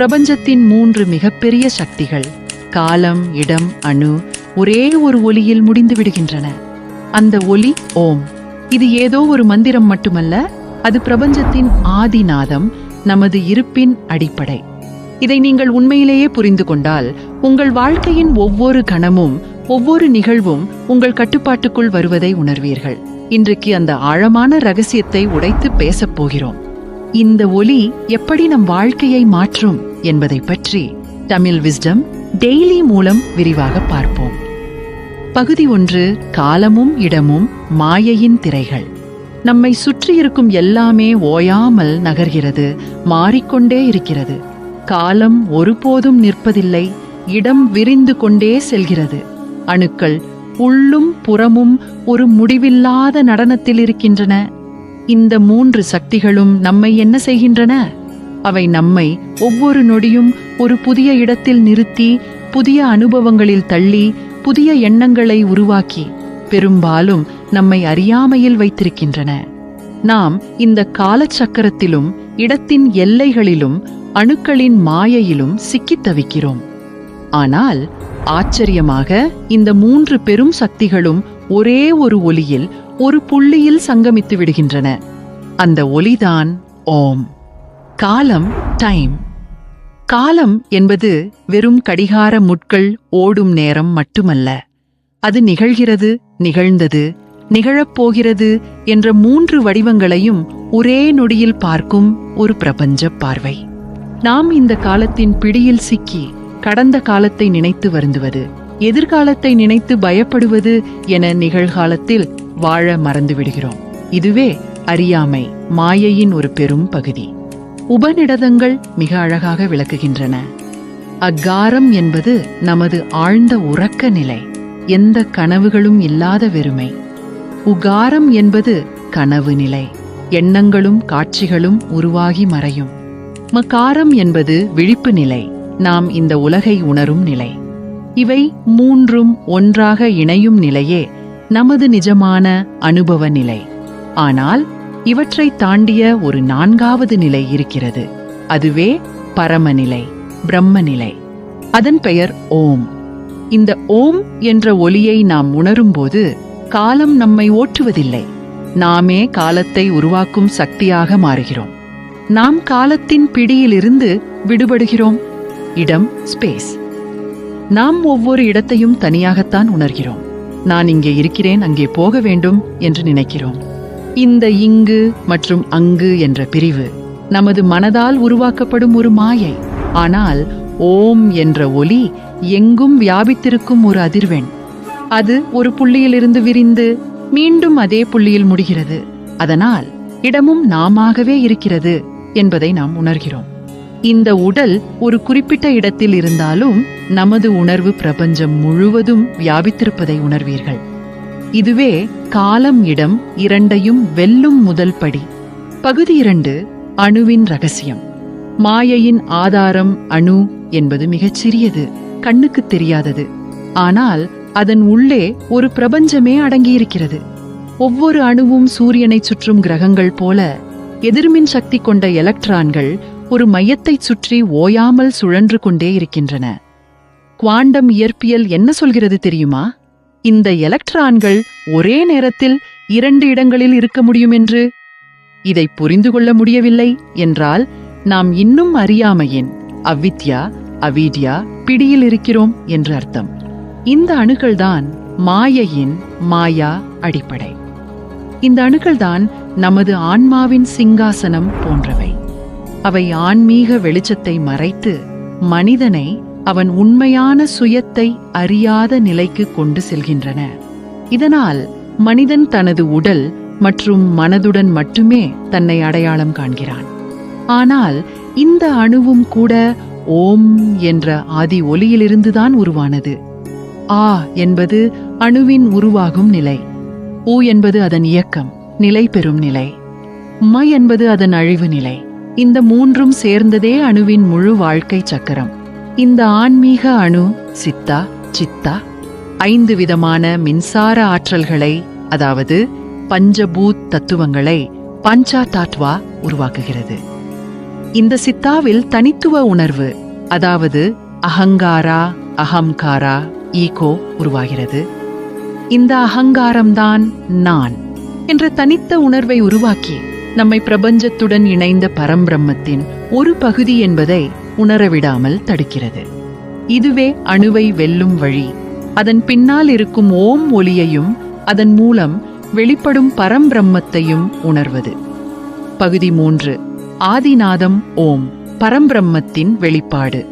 பிரபஞ்சத்தின் மூன்று மிகப்பெரிய சக்திகள் காலம் இடம் அணு ஒரே ஒரு ஒலியில் முடிந்து விடுகின்றன. அந்த ஒலி ஓம். இது ஏதோ ஒரு மந்திரம் மட்டுமல்ல அது பிரபஞ்சத்தின் ஆதிநாதம் நமது இருப்பின் அடிப்படை. இதை நீங்கள் உண்மையிலேயே புரிந்து கொண்டால் உங்கள் வாழ்க்கையின் ஒவ்வொரு கணமும் ஒவ்வொரு நிகழ்வும் உங்கள் கட்டுப்பாட்டுக்குள் வருவதை உணர்வீர்கள். இன்றைக்கு அந்த ஆழமான ரகசியத்தை உடைத்து பேசப் போகிறோம். இந்த ஒலி எப்படி நம் வாழ்க்கையை மாற்றும்? என்பதை பற்றி தமிழ் விஸ்டம் டெய்லி மூலம் விரிவாக பார்ப்போம். பகுதி ஒன்று காலமும் இடமும் மாயையின் திரைகள். நம்மை சுற்றியிருக்கும் எல்லாமே ஓயாமல் நகர்கிறது மாறிக்கொண்டே இருக்கிறது. காலம் ஒருபோதும் நிற்பதில்லை இடம் விரிந்து கொண்டே செல்கிறது. அணுக்கள் உள்ளும் புறமும் ஒரு முடிவில்லாத நடனத்தில் இருக்கின்றன. இந்த மூன்று சக்திகளும் நம்மை என்ன செய்கின்றன? அவை நம்மை ஒவ்வொரு நொடியும் ஒரு புதிய இடத்தில் நிறுத்தி புதிய அனுபவங்களில் தள்ளி புதிய எண்ணங்களை உருவாக்கி பெரும்பாலும் நம்மை அறியாமையில் வைத்திருக்கின்றன. நாம் இந்த காலச்சக்கரத்திலும் இடத்தின் எல்லைகளிலும் அணுக்களின் மாயையிலும் சிக்கித் தவிக்கிறோம். ஆனால் ஆச்சரியமாக இந்த மூன்று பெரும் சக்திகளும் ஒரே ஒரு ஒலியில் ஒரு புள்ளியில் சங்கமித்து விடுகின்றன. அந்த ஒலிதான் ஓம். காலம் டைம் காலம் என்பது வெறும் கடிகார முட்கள் ஓடும் நேரம் மட்டுமல்ல. அது நிகழ்கிறது நிகழ்ந்தது நிகழப்போகிறது என்ற மூன்று வடிவங்களையும் ஒரே நொடியில் பார்க்கும் ஒரு பிரபஞ்ச பார்வை. நாம் இந்த காலத்தின் பிடியில் சிக்கி கடந்த காலத்தை நினைத்து வருந்துவது எதிர்காலத்தை நினைத்து பயப்படுவது என நிகழ்காலத்தில் வாழ மறந்துவிடுகிறோம். இதுவே அறியாமை மாயையின் ஒரு பெரும் பகுதி. உபநிடதங்கள் மிக அழகாக விளக்குகின்றன. அக்காரம் என்பது நமது ஆழ்ந்த உறக்க நிலை. எந்த கனவுகளும் இல்லாத வெறுமை. உகாரம் என்பது கனவு நிலை. எண்ணங்களும் காட்சிகளும் உருவாகி மறையும். மக்காரம் என்பது விழிப்பு நிலை. நாம் இந்த உலகை உணரும் நிலை. இவை மூன்றும் ஒன்றாக இணையும் நிலையே நமது நிஜமான அனுபவ நிலை. ஆனால் இவற்றை தாண்டிய ஒரு நான்காவது நிலை இருக்கிறது. அதுவே பரமநிலை பிரம்மநிலை. அதன் பெயர் ஓம். இந்த ஓம் என்ற ஒலியை நாம் உணரும்போது காலம் நம்மை ஓட்டுவதில்லை. நாமே காலத்தை உருவாக்கும் சக்தியாக மாறுகிறோம். நாம் காலத்தின் பிடியிலிருந்து விடுபடுகிறோம். இடம் ஸ்பேஸ். நாம் ஒவ்வொரு இடத்தையும் தனியாகத்தான் உணர்கிறோம். நான் இங்கே இருக்கிறேன் அங்கே போக வேண்டும் என்று நினைக்கிறோம். இந்த இங்கு மற்றும் அங்கு என்ற பிரிவு நமது மனதால் உருவாக்கப்படும் ஒரு மாயை. ஆனால் ஓம் என்ற ஒலி எங்கும் வியாபித்திருக்கும் ஒரு அதிர்வெண். அது ஒரு புள்ளியிலிருந்து விரிந்து மீண்டும் அதே புள்ளியில் முடிகிறது. அதனால் இடமும் நாமாகவே இருக்கிறது என்பதை நாம் உணர்கிறோம். இந்த உடல் ஒரு குறிப்பிட்ட இடத்தில் இருந்தாலும் நமது உணர்வு பிரபஞ்சம் முழுவதும் வியாபித்திருப்பதை உணர்வீர்கள். இதுவே காலம் இடம் இரண்டையும் வெல்லும் முதல் படி. பகுதி இரண்டு அணுவின் ரகசியம். மாயையின் ஆதாரம் அணு என்பது மிகச் சிறியது கண்ணுக்கு தெரியாதது. ஆனால் அதன் உள்ளே ஒரு பிரபஞ்சமே அடங்கியிருக்கிறது. ஒவ்வொரு அணுவும் சூரியனைச் சுற்றும் கிரகங்கள் போல எதிர்மின் சக்தி கொண்ட எலக்ட்ரான்கள் ஒரு மையத்தைச் சுற்றி ஓயாமல் சுழன்று கொண்டே இருக்கின்றன. குவாண்டம் இயற்பியல் என்ன சொல்கிறது தெரியுமா? இந்த எலக்ட்ரான்கள் ஒரே நேரத்தில் இரண்டு இடங்களில் இருக்க முடியும் என்று? இதை புரிந்து கொள்ள முடியவில்லை என்றால் நாம் இன்னும் அறியாமையின் அவ்வித்யா அவித்யா பிடியில் இருக்கிறோம் என்று அர்த்தம். இந்த அணுக்கள்தான் மாயையின் மாயா அடிப்படை. இந்த அணுக்கள்தான் நமது ஆன்மாவின் சிங்காசனம் போன்றவை. அவை ஆன்மீக வெளிச்சத்தை மறைத்து மனிதனை அவன் உண்மையான சுயத்தை அறியாத நிலைக்கு கொண்டு செல்கின்றன. இதனால் மனிதன் தனது உடல் மற்றும் மனதுடன் மட்டுமே தன்னை அடையாளம் காண்கிறான். ஆனால் இந்த அணுவும் கூட ஓம் என்ற ஆதி ஒலியிலிருந்துதான் உருவானது. ஆ என்பது அணுவின் உருவாகும் நிலை. ஊ என்பது அதன் இயக்கம் நிலை பெறும் நிலை. ம என்பது அதன் அழிவு நிலை. இந்த மூன்றும் சேர்ந்ததே அணுவின் முழு வாழ்க்கை சக்கரம். இந்த ஆன்மீக அணு சித்தா சித்தா ஐந்து விதமான மின்சார ஆற்றல்களை அதாவது பஞ்சபூத் தத்துவங்களை பஞ்சா தாத்வா உருவாக்குகிறது. இந்த சித்தாவில் தனித்துவ உணர்வு அதாவது அகங்காரா அகம்காரா ஈகோ உருவாகிறது. இந்த அகங்காரம்தான் நான் என்ற தனித்த உணர்வை உருவாக்கி நம்மை பிரபஞ்சத்துடன் இணைந்த பரம்பிரம்மத்தின் ஒரு பகுதி என்பதை உணரவிடாமல் தடுக்கிறது. இதுவே அணுவை வெல்லும் வழி. அதன் பின்னால் இருக்கும் ஓம் ஒளியையும் அதன் மூலம் வெளிப்படும் பரம்பிரம்மத்தையும் உணர்வது. பகுதி மூன்று. ஆதிநாதம் ஓம் பரம்பிரம்மத்தின் வெளிப்பாடு.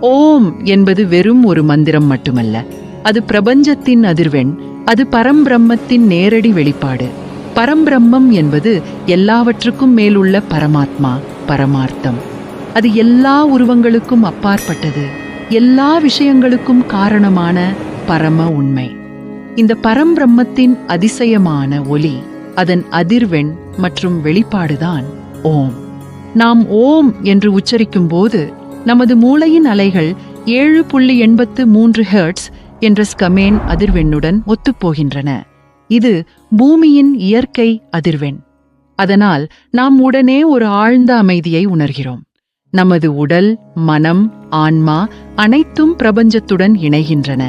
ஓம் என்பது வெறும் ஒரு மந்திரம் மட்டுமல்ல. அது பிரபஞ்சத்தின் அதிர்வெண் அது பரம்பிரம்மத்தின் நேரடி வெளிப்பாடு. பரம்பிரம்மம் என்பது எல்லாவற்றுக்கும் மேலுள்ள பரமாத்மா பரமார்த்தம். அது எல்லா உருவங்களுக்கும் அப்பாற்பட்டது. எல்லா விஷயங்களுக்கும் காரணமான பரம உண்மை. இந்த பரம்பிரம்மத்தின் அதிசயமான ஒலி அதன் அதிர்வெண் மற்றும் வெளிப்பாடுதான் ஓம். நாம் ஓம் என்று உச்சரிக்கும் போது நமது மூளையின் அலைகள் ஏழு புள்ளி எண்பத்து மூன்று ஹெர்ட்ஸ் என்ற ஸ்கமேன் அதிர்வெண்ணுடன் ஒத்துப்போகின்றன. இது பூமியின் இயற்கை அதிர்வெண். அதனால் நாம் உடனே ஒரு ஆழ்ந்த அமைதியை உணர்கிறோம். நமது உடல் மனம் ஆன்மா அனைத்தும் பிரபஞ்சத்துடன் இணைகின்றன.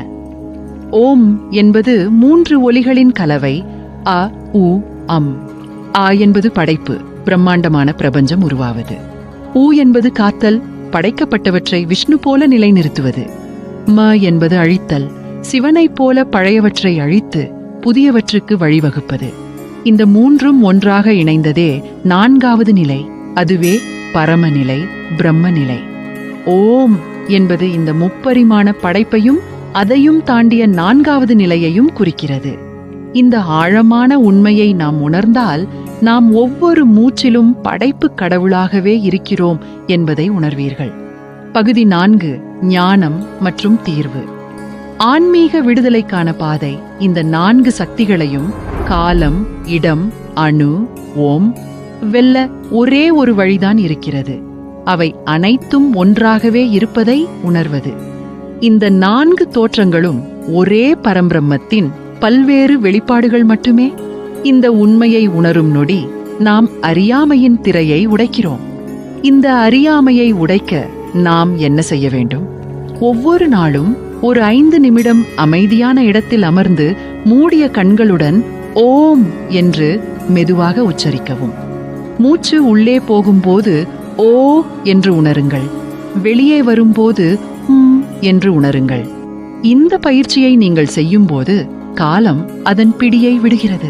ஓம் என்பது மூன்று ஒலிகளின் கலவை அ உ அம். ஆ என்பது படைப்பு பிரம்மாண்டமான பிரபஞ்சம் உருவாவது. ஊ என்பது காத்தல் படைக்கப்பட்டவற்றை விஷ்ணு போல நிலைநிறுத்துவது. ம என்பது அழித்தல் சிவனைப் போல பழையவற்றை அழித்து புதியவற்றுக்கு வழிவகுப்பது. இந்த மூன்றும் ஒன்றாக இணைந்ததே நான்காவது நிலை அதுவே பரமநிலை பிரம்மநிலை. ஓம் என்பது இந்த முப்பரிமாண படைப்பையும் அதையும் தாண்டிய நான்காவது நிலையையும் குறிக்கிறது. இந்த ஆழமான உண்மையை நாம் உணர்ந்தால் நாம் ஒவ்வொரு மூச்சிலும் படைப்பு கடவுளாகவே இருக்கிறோம் என்பதை உணர்வீர்கள். பகுதி நான்கு ஞானம் மற்றும் தீர்வு. ஆன்மீக விடுதலைக்கான பாதை இந்த நான்கு சக்திகளையும் காலம் இடம் அணு ஓம் வெல்ல ஒரே ஒரு வழிதான் இருக்கிறது. அவை அனைத்தும் ஒன்றாகவே இருப்பதை உணர்வது. இந்த நான்கு தோற்றங்களும் ஒரே பரம்பிரம்மத்தின் பல்வேறு வெளிப்பாடுகள் மட்டுமே? இந்த உண்மையை உணரும் நொடி நாம் அறியாமையின் திரையை உடைக்கிறோம். இந்த அறியாமையை உடைக்க நாம் என்ன செய்ய வேண்டும்? ஒவ்வொரு நாளும் ஒரு ஐந்து நிமிடம் அமைதியான இடத்தில் அமர்ந்து மூடிய கண்களுடன் ஓம் என்று மெதுவாக உச்சரிக்கவும். மூச்சு உள்ளே போகும்போது ஓ என்று உணருங்கள். வெளியே வரும்போது ம் என்று உணருங்கள். இந்த பயிற்சியை நீங்கள் செய்யும்போது காலம் அதன் பிடியை விடுகிறது.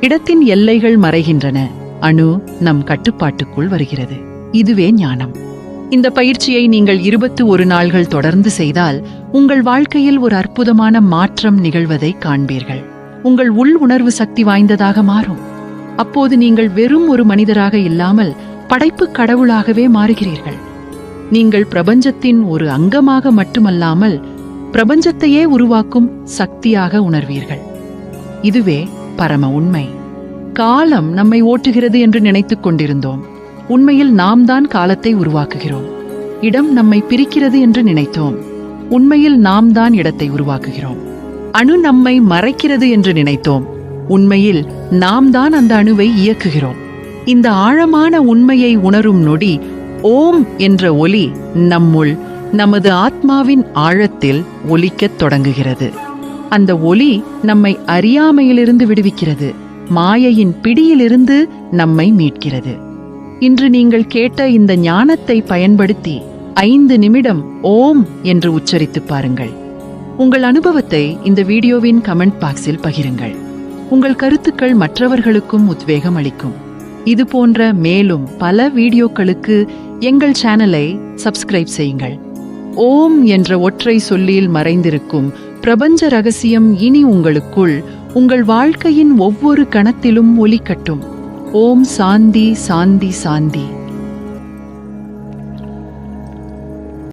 இடத்தின் எல்லைகள் மறைகின்றன. அணு நம் கட்டுப்பாட்டுக்குள் வருகிறது. இதுவே ஞானம். இந்த பயிற்சியை நீங்கள் இருபத்து ஒரு நாள்கள் தொடர்ந்து செய்தால் உங்கள் வாழ்க்கையில் ஒரு அற்புதமான மாற்றம் நிகழ்வதை காண்பீர்கள். உங்கள் உள் உணர்வு சக்தி வாய்ந்ததாக மாறும். அப்போது நீங்கள் வெறும் ஒரு மனிதராக இல்லாமல் படைப்பு கடவுளாகவே மாறுகிறீர்கள். நீங்கள் பிரபஞ்சத்தின் ஒரு அங்கமாக மட்டுமல்லாமல் பிரபஞ்சத்தையே உருவாக்கும் சக்தியாக உணர்வீர்கள். இதுவே பரம உண்மை. காலம் நம்மை ஓட்டுகிறது என்று நினைத்துக் கொண்டிருந்தோம். உண்மையில் நாம் தான் காலத்தை உருவாக்குகிறோம். இடம் நம்மை பிரிக்கிறது என்று நினைத்தோம். உண்மையில் நாம் தான் இடத்தை உருவாக்குகிறோம். அணு நம்மை மறைக்கிறது என்று நினைத்தோம். உண்மையில் நாம் தான் அந்த அணுவை இயக்குகிறோம். இந்த ஆழமான உண்மையை உணரும் நொடி ஓம் என்ற ஒலி நம்முள் நமது ஆத்மாவின் ஆழத்தில் ஒலிக்கத் தொடங்குகிறது. அந்த ஒலி நம்மை அறியாமையிலிருந்து விடுவிக்கிறது. மாயையின் பிடியிலிருந்து நம்மை மீட்கிறது. இன்று நீங்கள் கேட்ட இந்த ஞானத்தை பயன்படுத்தி ஐந்து நிமிடம் ஓம் என்று உச்சரித்து பாருங்கள். உங்கள் அனுபவத்தை இந்த வீடியோவின் கமெண்ட் பாக்ஸில் பகிருங்கள். உங்கள் கருத்துக்கள் மற்றவர்களுக்கும் உத்வேகம் அளிக்கும். இது போன்ற மேலும் பல வீடியோக்களுக்கு எங்கள் சேனலை சப்ஸ்கிரைப் செய்யுங்கள். ஓம் என்ற ஒற்றை சொல்லில் மறைந்திருக்கும் பிரபஞ்ச ரகசியம் இனி உங்களுக்குள் உங்கள் வாழ்க்கையின் ஒவ்வொரு கணத்திலும் ஒலிக்கட்டும். ஓம் சாந்தி சாந்தி சாந்தி.